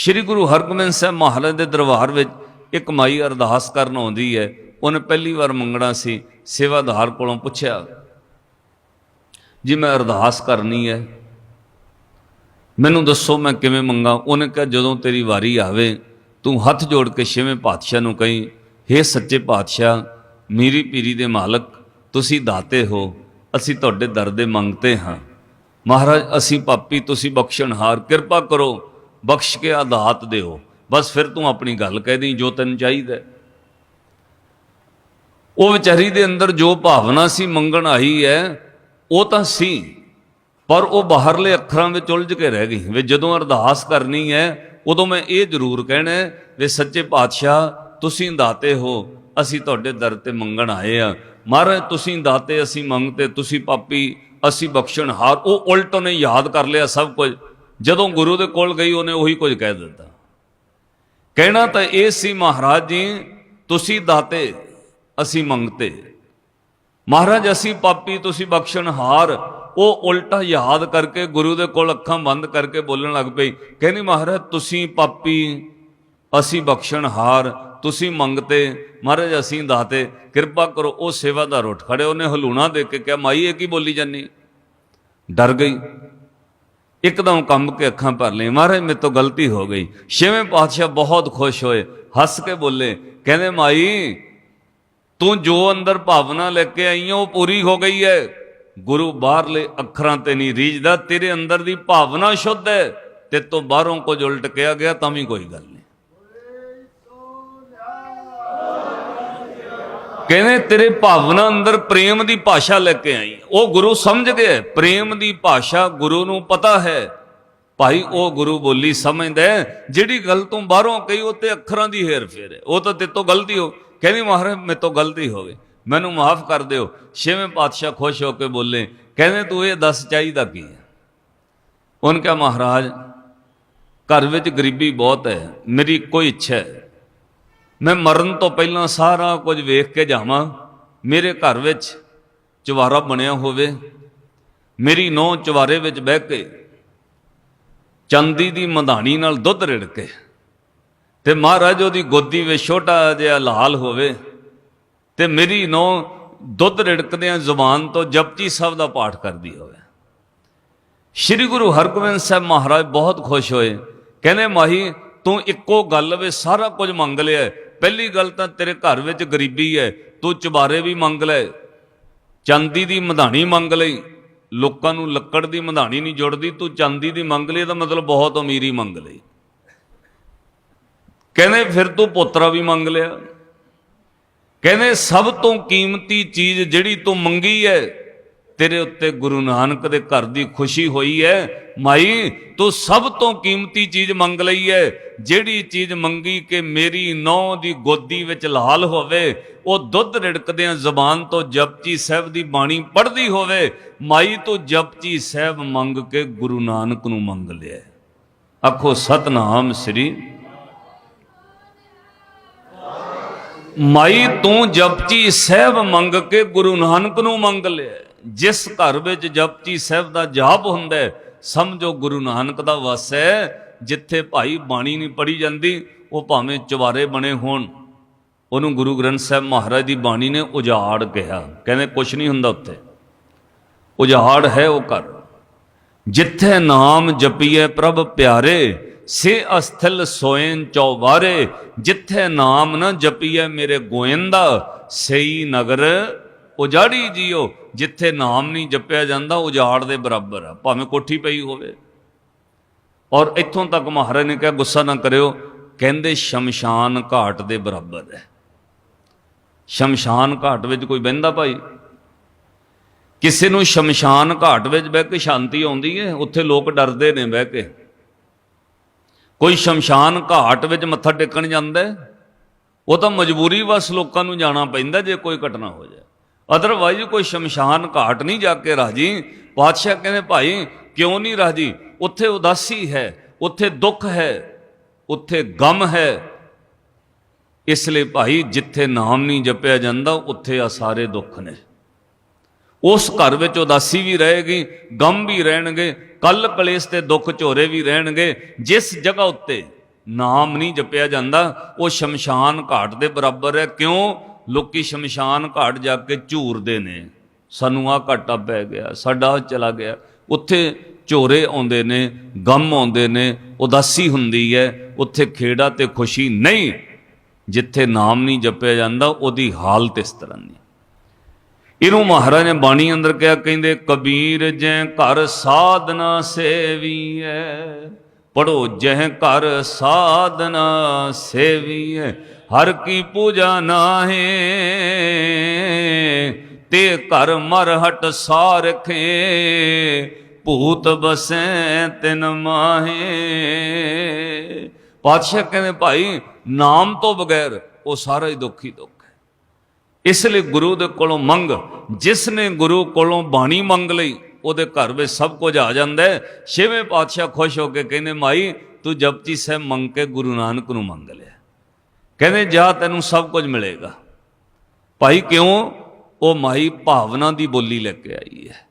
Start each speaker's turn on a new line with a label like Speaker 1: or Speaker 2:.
Speaker 1: ਸ੍ਰੀ ਗੁਰੂ ਹਰਗੋਬਿੰਦ ਸਾਹਿਬ ਮਹਾਰਾਜ ਦੇ ਦਰਬਾਰ ਵਿੱਚ ਇੱਕ ਮਾਈ ਅਰਦਾਸ ਕਰਨ ਆਉਂਦੀ ਹੈ। ਉਹਨੇ ਪਹਿਲੀ ਵਾਰ ਮੰਗਣਾ ਸੀ ਸੇਵਾਦਾਰ ਕੋਲੋਂ ਪੁੱਛਿਆ, ਜੀ, ਮੈਂ ਅਰਦਾਸ ਕਰਨੀ ਹੈ। ਮੈਨੂੰ ਦੱਸੋ ਮੈਂ ਕਿਵੇਂ ਮੰਗਾ? ਉਹਨੇ ਕਿਹਾ, ਜਦੋਂ ਤੇਰੀ ਵਾਰੀ ਆਵੇ, ਤੂੰ ਹੱਥ ਜੋੜ ਕੇ ਛੇਵੇਂ ਪਾਤਸ਼ਾਹ ਨੂੰ ਕਹੀਂ हे ਸੱਚੇ ਪਾਤਸ਼ਾਹ, ਮੇਰੀ ਪੀਰੀ ਦੇ ਮਾਲਕ, ਤੁਸੀਂ ਦਾਤੇ ਹੋ, ਅਸੀਂ ਤੁਹਾਡੇ ਦਰ ਦੇ ਮੰਗਤੇ ਹਾਂ। ਮਹਾਰਾਜ, ਅਸੀਂ ਪਾਪੀ, ਤੁਸੀਂ ਬਖਸ਼ਣਹਾਰ, ਕਿਰਪਾ ਕਰੋ। ਬਖਸ਼ ਕੇ ਆਦਾਤ ਦਿਓ। ਬਸ ਫਿਰ ਤੂੰ ਆਪਣੀ ਗੱਲ ਕਹਿ ਦੇਈਂ ਜੋ ਤੈਨੂੰ ਚਾਹੀਦਾ ਉਹ ਵਿਚਾਰੀ ਦੇ ਅੰਦਰ ਜੋ ਭਾਵਨਾ ਸੀ ਮੰਗਣ ਆਈ ਹੈ, ਉਹ ਤਾਂ ਸੀ, ਪਰ ਉਹ ਬਾਹਰਲੇ ਅੱਖਰਾਂ ਵਿੱਚ ਉਲਝ ਕੇ ਰਹਿ ਗਈ। ਵੀ ਜਦੋਂ ਅਰਦਾਸ ਕਰਨੀ ਹੈ, ਉਦੋਂ ਮੈਂ ਇਹ ਜ਼ਰੂਰ ਕਹਿਣਾ ਵੀ ਸੱਚੇ ਪਾਤਸ਼ਾਹ, ਤੁਸੀਂ ਦਾਤੇ ਹੋ, ਅਸੀਂ ਤੁਹਾਡੇ ਦਰ ਤੇ ਮੰਗਣ ਆਏ ਆ ਮਹਾਰਾਜ, ਤੁਸੀਂ ਦਾਤੇ ਅਸੀਂ ਮੰਗਤੇ, ਤੁਸੀਂ ਪਾਪੀ ਅਸੀਂ ਬਖਸ਼ਣਹਾਰ ਉਹ ਉਲਟ ਉਹਨੇ ਯਾਦ ਕਰ ਲਿਆ ਸਭ ਕੁਝ। ਜਦੋਂ ਗੁਰੂ ਦੇ ਕੋਲ ਗਈ, ਉਹਨੇ ਉਹੀ ਕੁਝ ਕਹਿ ਦਿੱਤਾ। ਕਹਿਣਾ ਤਾਂ ਇਹ ਸੀ, ਮਹਾਰਾਜ ਜੀ, ਤੁਸੀਂ ਦਾਤੇ, ਅਸੀਂ ਮੰਗਤੇ। ਮਹਾਰਾਜ, ਅਸੀਂ ਪਾਪੀ, ਤੁਸੀਂ ਬਖਸ਼ਣਹਾਰ ਉਹ ਉਲਟਾ ਯਾਦ ਕਰਕੇ ਗੁਰੂ ਦੇ ਕੋਲ ਅੱਖਾਂ ਬੰਦ ਕਰਕੇ ਬੋਲਣ ਲੱਗ ਪਈ। ਕਹਿੰਦੀ, ਮਹਾਰਾਜ, ਤੁਸੀਂ ਪਾਪੀ, ਅਸੀਂ ਬਖਸ਼ਣਹਾਰ ਤੁਸੀਂ ਮੰਗਤੇ, ਮਹਾਰਾਜ, ਅਸੀਂ ਦਾਤੇ। ਕਿਰਪਾ ਕਰੋ, ਉਹ ਸੇਵਾਦਾਰ ਉੱਠ ਖੜੇ ਉਹਨੇ ਹਲੂਣਾ ਦੇ ਕੇ ਕਿਹਾ, ਮਾਈ, ਇਹ ਕੀ ਬੋਲੀ ਜਾਨੀ? ਡਰ ਗਈ। ਇੱਕਦਮ ਕੰਬ ਕੇ ਅੱਖਾਂ ਭਰ ਲਈ ਮਹਾਰਾਜ, ਮੇਰੇ ਤੋਂ ਗਲਤੀ ਹੋ ਗਈ। ਛੇਵੇਂ ਪਾਤਸ਼ਾਹ ਬਹੁਤ ਖੁਸ਼ ਹੋਏ। ਹੱਸ ਕੇ ਬੋਲੇ, ਕਹਿੰਦੇ, ਮਾਈ, ਤੂੰ ਜੋ ਅੰਦਰ ਭਾਵਨਾ ਲੈ ਕੇ ਆਈ ਹੈ ਉਹ ਪੂਰੀ ਹੋ ਗਈ ਹੈ ਗੁਰੂ ਬਾਹਰਲੇ ਅੱਖਰਾਂ ਤੇ ਨਹੀਂ ਰੀਝਦਾ। ਤੇਰੇ ਅੰਦਰ ਦੀ ਭਾਵਨਾ ਸ਼ੁੱਧ ਹੈ ਤੇ ਤੋਂ ਬਾਹਰੋਂ ਕੁਝ ਉਲਟ ਕਿਹਾ ਗਿਆ, ਤਾਂ ਵੀ ਕੋਈ ਗੱਲ ਨਹੀਂ। ਕਹਿੰਦੇ, ਤੇਰੇ ਭਾਵਨਾ ਅੰਦਰ ਪ੍ਰੇਮ ਦੀ ਭਾਸ਼ਾ ਲੈ ਕੇ ਆਈ। ਉਹ ਗੁਰੂ ਸਮਝ ਗਿਆ ਪ੍ਰੇਮ ਦੀ ਭਾਸ਼ਾ ਗੁਰੂ ਨੂੰ ਪਤਾ ਹੈ। ਭਾਈ, ਉਹ ਗੁਰੂ ਬੋਲੀ ਸਮਝਦਾ ਜਿਹੜੀ ਗੱਲ ਤੂੰ ਬਾਹਰੋਂ ਕਹੀ, ਉਹ ਤੇ ਅੱਖਰਾਂ ਦੀ ਹੇਰ ਫੇਰ ਹੈ। ਉਹ ਤਾਂ ਤੇਰੇ ਤੋਂ ਗਲਤੀ ਹੋ। ਕਹਿੰਦੀ, ਮਹਾਰਾਜ, ਮੇਰੇ ਤੋਂ ਗਲਤੀ ਹੋ ਗਈ ਮੈਨੂੰ ਮਾਫ ਕਰ ਦਿਓ। ਛੇਵੇਂ ਪਾਤਸ਼ਾਹ ਖੁਸ਼ ਹੋ ਕੇ ਬੋਲੇ, ਕਹਿੰਦੇ, ਤੂੰ ਇਹ ਦੱਸ ਚਾਹੀਦਾ ਕੀ ਹੈ? ਉਹਨ ਕਿਹਾ, ਮਹਾਰਾਜ, ਘਰ ਵਿੱਚ ਗਰੀਬੀ ਬਹੁਤ ਹੈ। ਮੇਰੀ ਇੱਕੋ ਹੀ ਇੱਛਾ ਹੈ। ਮੈਂ ਮਰਨ ਤੋਂ ਪਹਿਲਾਂ ਸਾਰਾ ਕੁਝ ਵੇਖ ਕੇ ਜਾਵਾਂ। ਮੇਰੇ ਘਰ ਵਿੱਚ ਚਵਾਰਾ ਬਣਿਆ ਹੋਵੇ। ਮੇਰੀ ਨੌ ਚਵਾਰੇ ਵਿੱਚ ਬਹਿ ਕੇ ਚੰਦੀ ਦੀ ਮਧਾਣੀ ਨਾਲ ਦੁੱਧ ਰਿੜਕੇ ਤੇ ਮਹਾਰਾਜ ਉਹਦੀ ਗੋਦੀ ਵਿੱਚ ਛੋਟਾ ਜਿਹਾ ਲਾਲ ਹੋਵੇ ਤੇ ਮੇਰੀ ਨੌ ਦੁੱਧ ਰਿੜਕਦਿਆਂ ਜ਼ੁਬਾਨ ਤੋਂ ਜਪਜੀ ਸਾਹਿਬ ਦਾ ਪਾਠ ਕਰਦੀ ਹੋਵੇ। ਸ੍ਰੀ ਗੁਰੂ ਹਰਗੋਬਿੰਦ ਸਾਹਿਬ ਮਹਾਰਾਜ ਬਹੁਤ ਖੁਸ਼ ਹੋਏ। ਕਹਿੰਦੇ ਮਾਹੀ, ਤੂੰ ਇੱਕੋ ਗੱਲ ਵਿੱਚ ਸਾਰਾ ਕੁਝ ਮੰਗ ਲਿਆ ਪਹਿਲੀ ਗੱਲ ਤਾਂ ਤੇਰੇ ਘਰ ਵਿੱਚ ਗਰੀਬੀ ਹੈ, ਤੂੰ ਚੁਬਾਰੇ ਵੀ ਮੰਗ ਲੈ, ਚਾਂਦੀ ਦੀ ਮਧਾਣੀ ਮੰਗ ਲਈ, ਲੋਕਾਂ ਨੂੰ ਲੱਕੜ ਦੀ ਮਧਾਣੀ ਨਹੀਂ ਜੁੜਦੀ, ਤੂੰ ਚਾਂਦੀ ਦੀ ਮੰਗ ਲਈ, ਇਹਦਾ ਮਤਲਬ ਬਹੁਤ ਅਮੀਰੀ ਮੰਗ ਲਈ। ਕਹਿੰਦੇ ਫਿਰ ਤੂੰ ਪੋਤਰਾ ਵੀ ਮੰਗ ਲਿਆ। ਕਹਿੰਦੇ ਸਭ ਤੋਂ ਕੀਮਤੀ ਚੀਜ਼ ਜਿਹੜੀ ਤੂੰ ਮੰਗੀ ਹੈ ਤੇਰੇ ਉੱਤੇ ਗੁਰੂ ਨਾਨਕ ਦੇ ਘਰ ਦੀ ਖੁਸ਼ੀ ਹੋਈ ਹੈ ਮਾਈ, ਤੂੰ ਸਭ ਤੋਂ ਕੀਮਤੀ ਚੀਜ਼ ਮੰਗ ਲਈ ਹੈ ਜਿਹੜੀ ਚੀਜ਼ ਮੰਗੀ ਕਿ ਮੇਰੀ ਨੌ ਦੀ ਗੋਦੀ ਵਿੱਚ ਲਾਲ ਹੋਵੇ, ਉਹ ਦੁੱਧ ਰਿੜਕਦਿਆਂ ਜ਼ਬਾਨ ਤੋਂ ਜਪਜੀ ਸਾਹਿਬ ਦੀ ਬਾਣੀ ਪੜ੍ਹਦੀ ਹੋਵੇ। ਮਾਈ, ਤੂੰ ਜਪਜੀ ਸਾਹਿਬ ਮੰਗ ਕੇ ਗੁਰੂ ਨਾਨਕ ਨੂੰ ਮੰਗ ਲਿਆ। ਆਖੋ, ਸਤਨਾਮ ਸ੍ਰੀ ਮਾਈ, ਤੂੰ ਜਪਜੀ ਸਾਹਿਬ ਮੰਗ ਕੇ ਗੁਰੂ ਨਾਨਕ ਨੂੰ ਮੰਗ ਲਿਆ। ਜਿਸ ਘਰ ਵਿੱਚ ਜਪਜੀ ਸਾਹਿਬ ਦਾ ਜਾਪ ਹੁੰਦਾ ਸਮਝੋ ਗੁਰੂ ਨਾਨਕ ਦਾ ਵਸ ਹੈ, ਜਿੱਥੇ ਭਾਈ ਬਾਣੀ ਨਹੀਂ ਪੜੀ ਜਾਂਦੀ, ਉਹ ਭਾਵੇਂ ਚਵਾਰੇ ਬਣੇ ਹੋਣ। ਉਹਨੂੰ ਗੁਰੂ ਗ੍ਰੰਥ ਸਾਹਿਬ ਮਹਾਰਾਜ ਦੀ ਬਾਣੀ ਨੇ ਉਜਾੜ ਕਿਹਾ। ਕਹਿੰਦੇ ਕੁਝ ਨਹੀਂ ਹੁੰਦਾ ਉੱਥੇ। ਉਜਾੜ ਹੈ ਉਹ ਘਰ। ਜਿੱਥੇ ਨਾਮ ਜਪੀਏ ਪ੍ਰਭ ਪਿਆਰੇ, ਸੇ ਅਸਥਲ ਸੋਇਨ ਚੌਬਾਰੇ, ਜਿੱਥੇ ਨਾਮ ਨਾ ਜਪੀਏ ਮੇਰੇ ਗੋਇੰਦਾ, ਸਈ ਨਗਰ ਉਜਾੜੀ ਜੀਓ, ਜਿੱਥੇ ਨਾਮ ਨਹੀਂ ਜਪਿਆ ਜਾਂਦਾ, ਉਜਾੜ ਦੇ ਬਰਾਬਰ ਆ। ਭਾਵੇਂ ਕੋਠੀ ਪਈ ਹੋਵੇ। ਔਰ ਇੱਥੋਂ ਤੱਕ ਮਹਾਰਾਜ ਨੇ ਕਿਹਾ, ਗੁੱਸਾ ਨਾ ਕਰਿਓ, ਕਹਿੰਦੇ ਸ਼ਮਸ਼ਾਨ ਘਾਟ ਦੇ ਬਰਾਬਰ ਹੈ। ਸ਼ਮਸ਼ਾਨ ਘਾਟ ਵਿੱਚ ਕੋਈ ਬਹਿੰਦਾ ਭਾਈ? ਕਿਸੇ ਨੂੰ ਸ਼ਮਸ਼ਾਨ ਘਾਟ ਵਿੱਚ ਬਹਿ ਕੇ ਸ਼ਾਂਤੀ ਆਉਂਦੀ ਹੈ? ਉੱਥੇ ਲੋਕ ਡਰਦੇ ਨੇ ਬਹਿ ਕੇ। ਕੋਈ ਸ਼ਮਸ਼ਾਨ ਘਾਟ ਵਿੱਚ ਮੱਥਾ ਟੇਕਣ ਜਾਂਦਾ ਉਹ ਤਾਂ ਮਜਬੂਰੀ ਵਸ ਲੋਕਾਂ ਨੂੰ ਜਾਣਾ ਪੈਂਦਾ ਜੇ ਕੋਈ ਘਟਨਾ ਹੋ ਜਾਏ। ਅਦਰਵਾਈਜ਼ ਕੋਈ ਸ਼ਮਸ਼ਾਨ ਘਾਟ ਨਹੀਂ ਜਾ ਕੇ ਰਾਜੀ। ਪਾਤਸ਼ਾਹ ਕਹਿੰਦੇ, ਭਾਈ, ਕਿਉਂ ਨਹੀਂ ਰਾਜੀ? ਉੱਥੇ ਉਦਾਸੀ ਹੈ, ਉੱਥੇ ਦੁੱਖ ਹੈ, ਉੱਥੇ ਗਮ ਹੈ। ਇਸ ਲਈ ਭਾਈ, ਜਿੱਥੇ ਨਾਮ ਨਹੀਂ ਜਪਿਆ ਜਾਂਦਾ, ਉੱਥੇ ਆ ਸਾਰੇ ਦੁੱਖ ਨੇ। ਉਸ ਘਰ ਵਿੱਚ ਉਦਾਸੀ ਵੀ ਰਹੇਗੀ, ਗਮ ਵੀ ਰਹਿਣਗੇ, ਕੱਲ ਕਲੇਸ਼ ਤੇ ਦੁੱਖ ਝੋਰੇ ਵੀ ਰਹਿਣਗੇ। ਜਿਸ ਜਗ੍ਹਾ ਉੱਤੇ ਨਾਮ ਨਹੀਂ ਜਪਿਆ ਜਾਂਦਾ, ਉਹ ਸ਼ਮਸ਼ਾਨ ਘਾਟ ਦੇ ਬਰਾਬਰ ਹੈ। ਕਿਉਂ? ਲੋਕੀ ਸ਼ਮਸ਼ਾਨ ਘਾਟ ਜਾ ਕੇ ਝੂਰਦੇ ਨੇ। ਸਾਨੂੰ ਆ ਘਾਟਾ ਪੈ ਗਿਆ, ਸਾਡਾ ਆਹ ਚਲਾ ਗਿਆ। ਉੱਥੇ ਝੋਰੇ ਆਉਂਦੇ ਨੇ, ਗਮ ਆਉਂਦੇ ਨੇ, ਉਦਾਸੀ ਹੁੰਦੀ ਹੈ। ਉੱਥੇ ਖੇੜਾ ਤੇ ਖੁਸ਼ੀ ਨਹੀਂ, ਜਿੱਥੇ ਨਾਮ ਨਹੀਂ ਜਪਿਆ ਜਾਂਦਾ, ਉਹਦੀ ਹਾਲਤ ਇਸ ਤਰ੍ਹਾਂ ਦੀ। ਇਹਨੂੰ ਮਹਾਰਾਜ ਨੇ ਬਾਣੀ ਅੰਦਰ ਕਿਹਾ ਕਹਿੰਦੇ, ਕਬੀਰ ਜੈ ਘਰ ਸਾਧਨਾ ਸੇਵੀਐ ਪੜੋ ਜਹ ਘਰ ਸਾਧਨਾ ਸੇਵੀਐ। ਹਰ ਕੀ ਪੂਜਾ ਨਾਹੇ, ਤੇ ਘਰ ਮਰ ਸਾਰਖੇ ਭੂਤ ਬਸੈ ਤਿਨ ਮਾਹੇ। ਪਾਤਸ਼ਾਹ ਕਹਿੰਦੇ, ਭਾਈ, ਨਾਮ ਤੋਂ ਬਗੈਰ ਉਹ ਸਾਰਾ ਹੀ ਦੁੱਖ ਹੀ ਦੁੱਖ ਹੈ। ਇਸ ਲਈ ਗੁਰੂ ਦੇ ਕੋਲੋਂ ਮੰਗ, ਜਿਸ ਨੇ ਗੁਰੂ ਕੋਲੋਂ ਬਾਣੀ ਮੰਗ ਲਈ, ਉਹਦੇ ਘਰ ਵਿੱਚ ਸਭ ਕੁਝ ਆ ਜਾਂਦਾ ਛੇਵੇਂ ਪਾਤਸ਼ਾਹ ਖੁਸ਼ ਹੋ ਕੇ ਕਹਿੰਦੇ, ਮਾਈ, ਤੂੰ ਜਪਜੀ ਸਾਹਿਬ ਮੰਗ ਕੇ ਗੁਰੂ ਨਾਨਕ ਨੂੰ ਮੰਗ ਲਿਆ। ਕਹਿੰਦੇ, ਜਾ ਤੈਨੂੰ ਸਭ ਕੁਝ ਮਿਲੇਗਾ। ਭਾਈ, ਕਿਉਂ? ਉਹ ਮਾਈ ਭਾਵਨਾ ਦੀ ਬੋਲੀ ਲੈ ਕੇ ਆਈ ਹੈ।